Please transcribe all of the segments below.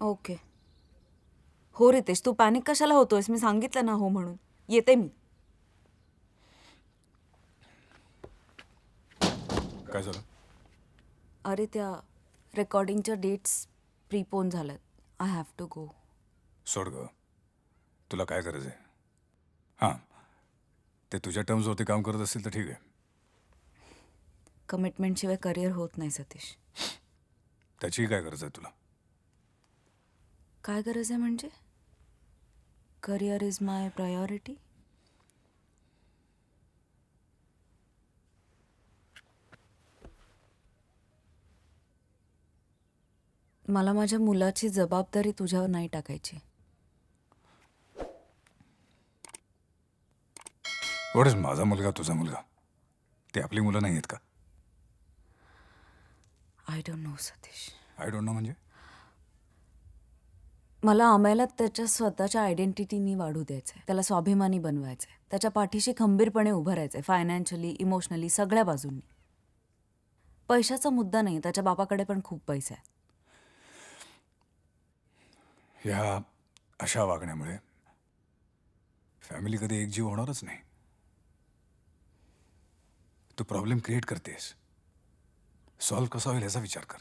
Okay. हो रितेश तू panic कशाला होतोयस? मी सांगितलं ना हो म्हणून. येते मी. काय झालं? अरे त्या रेकॉर्डिंगच्या डेट्स प्रीपोन झाल्यात. आय हॅव टू गो सोड ग. तुला काय गरज आहे? हां. ते तुझ्या टर्म्सवरती काम करत असतील तर ठीक आहे. कमिटमेंटशिवाय करिअर होत नाही सतीश. त्याचीही काय गरज आहे तुला? काय गरज आहे म्हणजे? करिअर इज माय प्रायोरिटी मला माझ्या मुलाची जबाबदारी तुझ्यावर नाही टाकायची. माझा मुलगा तुझा मुलगा? ते आपली मुलं नाही आहेत का? I don't know Satish I don't know म्हणजे? मला आम्हाला त्याच्या स्वतःच्या आयडेंटिटीनी वाढू द्यायचं आहे त्याला स्वाभिमानी बनवायचं आहे त्याच्या पाठीशी खंबीरपणे उभं राहायचं आहे फायनान्शियली इमोशनली सगळ्या बाजूंनी. पैशाचा मुद्दा नाही त्याच्या बापाकडे पण खूप पैसा आहे ह्या अशा वागण्यामुळे फॅमिली कधी एकजीव होणारच नाही. तू प्रॉब्लेम क्रिएट करतेस. सॉल्व्ह कसा होईल याचा विचार कर.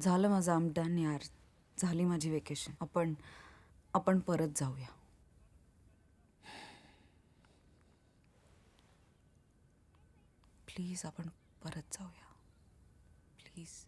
झालं माझं आमदान यार. झाली माझी वेकेशन आपण आपण परत जाऊया. प्लीज आपण परत जाऊया. प्लीज